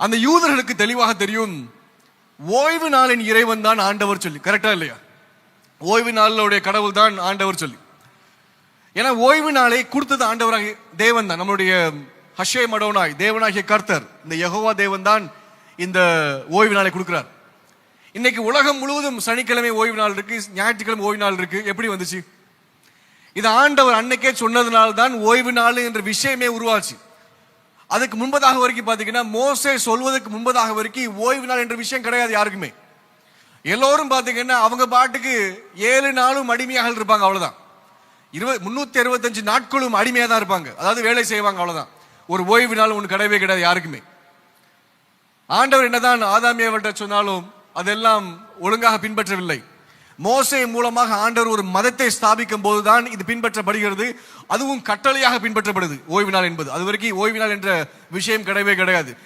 அந்த யூதர்களுக்கு தெளிவாக தெரியும் ஓய்வு நாளின் இறைவன் தான் ஆண்டவர் சொல்லி. கரெக்டா இல்லையா? ஓய்வு நாளுடைய கடவுள் தான் ஆண்டவர் சொல்லி. ஏன்னா ஓய்வு நாளை கொடுத்தது ஆண்டவராக தேவன் தான். நம்மளுடைய ஹஷே மடோனாய் தேவனாகிய கர்த்தர் இந்த யகோவா தேவன் தான் இந்த ஓய்வு நாளை கொடுக்கிறார். இன்னைக்கு உலகம் முழுவதும் சனிக்கிழமை ஓய்வு நாள் இருக்கு ஞாயிற்றுக்கிழமை ஓய்வு நாள் இருக்கு. எப்படி வந்துச்சு? இது ஆண்டவர் அன்னைக்கே சொன்னதுனால தான் ஓய்வு நாள் என்ற விஷயமே உருவாச்சு. அதுக்கு முன்பதாக வரைக்கும் பார்த்தீங்கன்னா மோசே சொல்வதற்கு முன்பதாக வரைக்கும் ஓய்வு நாள் என்ற விஷயம் கிடையாது யாருக்குமே. எல்லோரும் பார்த்தீங்கன்னா அவங்க பாட்டுக்கு ஏழு நாளும் அடிமையாக இருப்பாங்க அவ்வளோதான் இருபது முந்நூற்றி அறுபத்தஞ்சு நாட்களும் அடிமையாக தான் இருப்பாங்க. அதாவது வேலை செய்வாங்க அவ்வளோதான் ஒரு ஓய்வு நாள் ஒன்று கிடையவே கிடையாது யாருக்குமே. ஆண்டவர் என்னதான் ஆதாமியவர்கிட்ட சொன்னாலும் அதெல்லாம் ஒழுங்காக பின்பற்றவில்லை. மோசை மூலமாக ஆண்டவர் ஒரு மதத்தை ஸ்தாபிக்கும் போதுதான் இது பின்பற்றப்படுகிறது. அதுவும் கட்டளையாக பின்பற்றப்படுது. ஓய்வு நாள் என்பது. அது வரைக்கும் ஓய்வு நாள் என்ற விஷயம் கிடையவே கிடையாது.